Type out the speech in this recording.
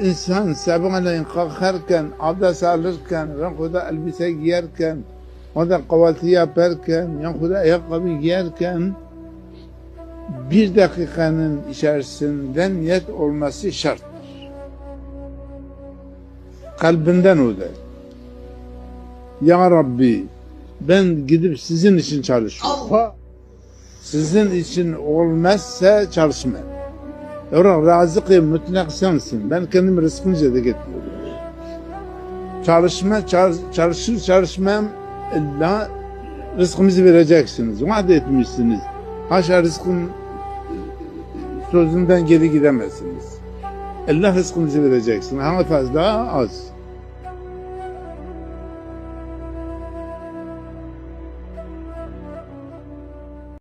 insan sabahleyin kalkarken, abdest alırken, yankuda elbise giyerken, o da kahvaltı yaparken, yankuda ayakkabı giyerken bir dakikanın içerisinde niyet olması şarttır. Kalbinden o da. Ya Rabbi ben gidip sizin için çalışıyorum. Sizin için olmazsa çalışmam. Sonra razık mutlak sensin. Ben kendim rızkını cede getiriyorum. Çalışma, çal- çalışır çalışmam illa rızkımızı vereceksiniz. Vaat etmişsiniz. Haşa rızkın sözünden geri gidemezsiniz. Allah rızkınızı vereceksin. Ama fazla az.